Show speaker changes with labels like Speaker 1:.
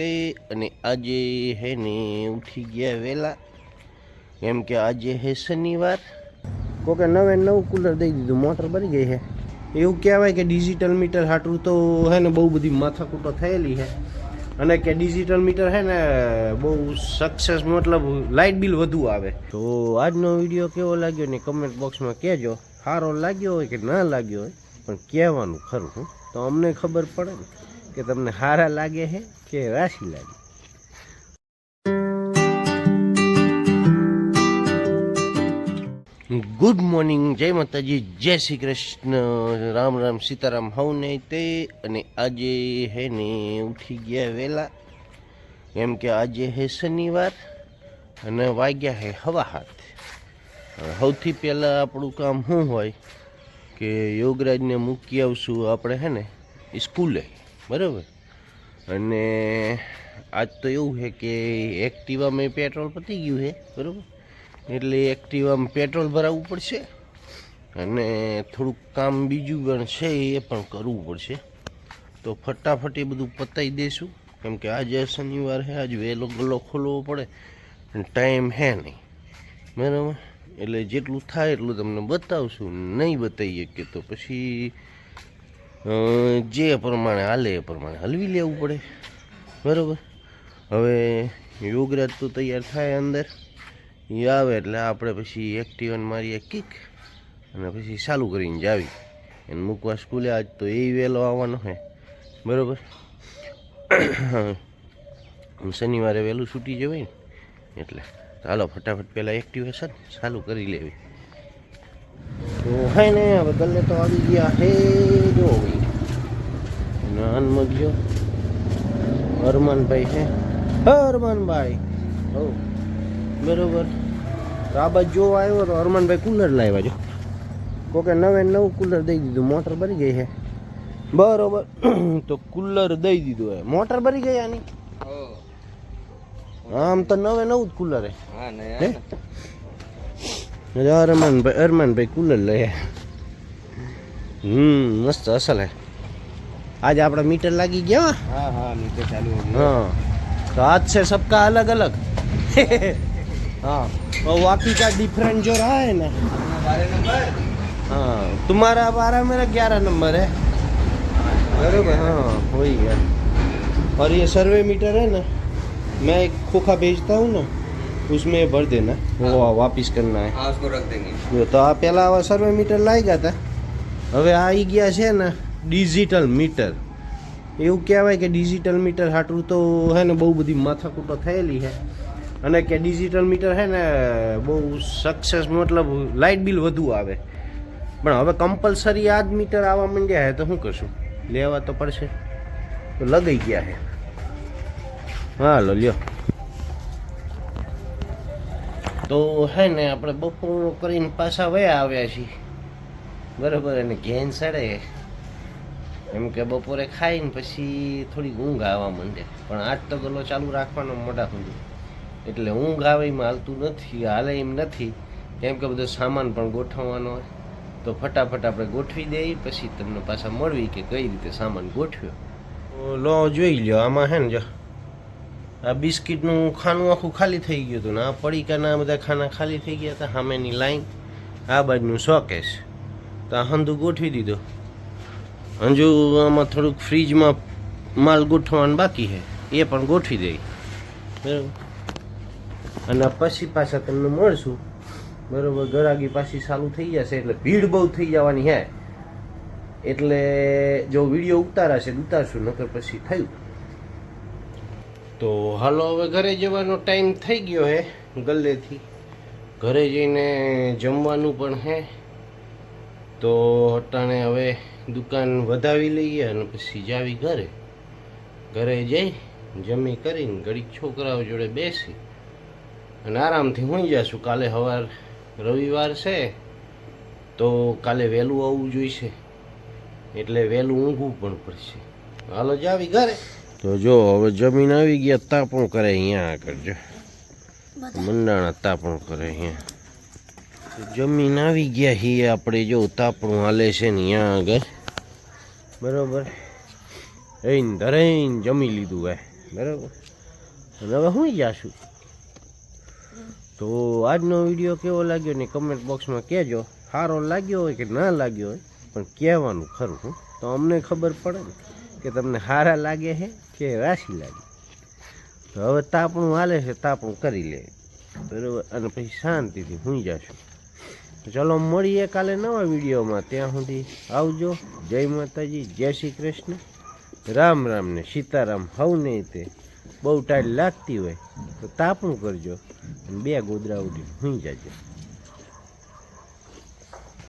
Speaker 1: તે અને આજે હે ને ઉઠી ગયા વહેલા કેમ કે આજે હે શનિવાર. કોકે નવે નવું કુલર દઈ દીધું મોટર બની ગઈ છે એવું કહેવાય કે ડિજિટલ મીટર હાટું તો હે ને બહુ બધી માથાકૂટો થયેલી છે અને કે ડિજિટલ મીટર હે ને બહુ સક્સેસ મતલબ લાઇટ બિલ વધુ આવે. તો આજનો વીડિયો કેવો લાગ્યો ને કમેન્ટ બોક્સમાં કહેજો. સારો લાગ્યો હોય કે ના લાગ્યો હોય પણ કહેવાનું ખરું તો અમને ખબર પડે ને. કે તમને સારા લાગે છે કે રાશિ લાગે? ગુડ મોર્નિંગ જય માતાજી, જય શ્રી કૃષ્ણ. રામ રામ, સીતારામ હવને તે. અને આજે હે ને ઉઠી ગયા વહેલા એમ કે આજે હે શનિવાર અને વાગ્યા હે હવા હાથ. સૌથી પહેલાં આપણું કામ શું હોય? કે યોગરાજને મૂકી આવશું આપણે, હે ને, સ્કૂલે. બરાબર. અને આજ તો એવું છે કે એક્ટિવામાં પેટ્રોલ પતી ગયું છે, બરાબર? એટલે એક્ટિવામાં પેટ્રોલ ભરાવવું પડશે અને થોડુંક કામ બીજું પણ છે એ પણ કરવું પડશે. તો ફટાફટ એ બધું પતાવી દઈશું કેમ કે આજે શનિવાર છે, આજ વહેલો ગલ્લો ખોલવો પડે અને ટાઈમ હે નહીં. બરાબર? એટલે જેટલું થાય એટલું તમને બતાવશું. નહીં બતાવીએ કે તો પછી જે પ્રમાણે હાલે એ પ્રમાણે હલવી લેવું પડે. બરાબર? હવે યોગરાજ તો તૈયાર થાય અંદર. એ આવે એટલે આપણે પછી એક્ટિવન મારીએ કિક અને પછી ચાલુ કરીને જાવી એને મૂકવા સ્કૂલે આજ તો એ વહેલો આવવાનો છે બરાબર? શનિવારે વહેલું છૂટી જવાય ને. એટલે ચાલો ફટાફટ પહેલાં એક્ટિવેશન ચાલુ કરી લેવી. હે ને ગલ્લે તો આવી ગયા હે જો નાન મગજો. હરમાનભાઈ છે હરમાનભાઈ. હો બરોબર. રાબા જો આવ્યો તો હરમાનભાઈ કુલર લાવ્યા જો. કોકે નવે નવું કુલર દઈ દીધું મોટર ભરી ગઈ છે બરોબર. તો કુલર દઈ દીધું હે. મોટર ભરી ગઈ આની? આમ તો નવે નવું જ કુલર હે.
Speaker 2: હા ને
Speaker 1: હે અરમાનભાઈ અરમાનભાઈ કુલર લઈ હમ મસ્ત અસલ હે આજે આપણા મીટર લાગી ગયા હો.
Speaker 2: હા હા નીચે ચાલુ हो गया
Speaker 1: हाँ तो आज से सबका अलग अलग हाँ और बाकी का डिफरेंट जो रहा है ना
Speaker 2: बारह नंबर
Speaker 1: हाँ तुम्हारा बारह मेरा ग्यारह नंबर है बरोबर हाँ वही है और ये सर्वे मीटर है ना मैं एक खोखा भेजता हूँ ना उसमें भर देना वो वापिस करना है
Speaker 2: हाँ उसको रख देंगे
Speaker 1: જો તો આ પહેલાં આવા સર્વે મીટર લાગ્યા હતા હવે આવી ગયા છે ને ડિજિટલ મીટર એવું કહેવાય કે ડિજિટલ મીટર હાટું તો હે ને બહુ બધી માથાકૂટો થયેલી છે અને કે ડિજિટલ મીટર છે ને બહુ સક્સેસ મતલબ લાઇટ બિલ વધુ આવે પણ હવે કમ્પલસરી આ જ મીટર આવવા માંડ્યા છે તો શું કરશું લેવા તો પડશે તો લગાઈ ગયા છે હાલો લ્યો તો હે ને આપણે બપોર કરીને પાછા વયા આવ્યા છીએ. બરાબર, અને ઘેન સડે. એમ કે બપોરે ખાઈને પછી થોડીક ઊંઘ આવવા માંડે. પણ આજ તો ગલો ચાલુ રાખવાનો મોટા સુધી. એટલે ઊંઘ આવે એમાં હાલતું નથી, હાલે એમ નથી. કેમ કે બધો સામાન પણ ગોઠવવાનો હોય. તો ફટાફટ આપણે ગોઠવી દઈએ પછી તમને પાછા મળવી કે કઈ રીતે સામાન ગોઠવ્યો. લો, જોઈ લ્યો, આમાં હે ને જો. આ બિસ્કિટનું ખાનું આખું ખાલી થઈ ગયું હતું ને આ પડીકાના બધા ખાના ખાલી થઈ ગયા હતા, સામેની લાઈન, આ બાજુનું શોકેશ તો આ હંધુ ગોઠવી દીધો. હંજુ આમાં થોડુંક ફ્રીજમાં માલ ગોઠવવાનું બાકી છે. એ પણ ગોઠવી દઈ બરાબર. અને પછી પાછા તમને મળશું. બરાબર, ગરાગી પાછી ચાલુ થઈ જશે, એટલે ભીડ બહુ થઈ જવાની હે એટલે જો વીડિયો ઉતારાશે ઉતારશું, નકર પછી થયું. તો હાલો હવે ઘરે જવાનો ટાઈમ થઈ ગયો હે ગલ્લેથી ઘરે જઈને જમવાનું પણ હે. તો અટાણે હવે દુકાન વધાવી લઈએ અને પછી જાવી ઘરે. ઘરે જઈ, જમી કરીને ઘડીક છોકરાઓ જોડે બેસી અને આરામથી હોઈ જશું. કાલે સવાર રવિવાર છે, તો કાલે વહેલું આવવું જોઈશે. એટલે વહેલું ઊંઘવું પણ પડશે. હાલો, જાવી ઘરે. તો જો હવે જમીન આવી ગયા તાપણું કરે અહીંયા આગળ જો. મંડાણા તાપણું કરે અહીંયા. જમીન આવી ગયા હી આપણે જો તાપણું હાલે છે ને અહીંયા આગળ. બરાબર? રહીને ધરાઈને જમી લીધું હે બરાબર? અને હવે હું જાશું તો આજનો વીડિયો કેવો લાગ્યો ને કમેન્ટ બોક્સમાં કહેજો. સારો લાગ્યો હોય કે ના લાગ્યો હોય પણ કહેવાનું ખરું તો અમને ખબર પડે ને. કે તમને સારા લાગે છે કે રાશી લાગે? તો હવે તાપણું હાલે છે, તાપણું કરી લે. બરાબર? અને પછી શાંતિથી હું જશું. ચલો મળીએ કાલે નવા વિડીયોમાં. ત્યાં સુધી આવજો. જય માતાજી, જય શ્રી કૃષ્ણ. રામ રામ ને સીતારામ હવને તે બહુ ટાઈટ લાગતી હોય તો તાપણું કરજો અને બે ગોદરા ઉઠી હું જાજો.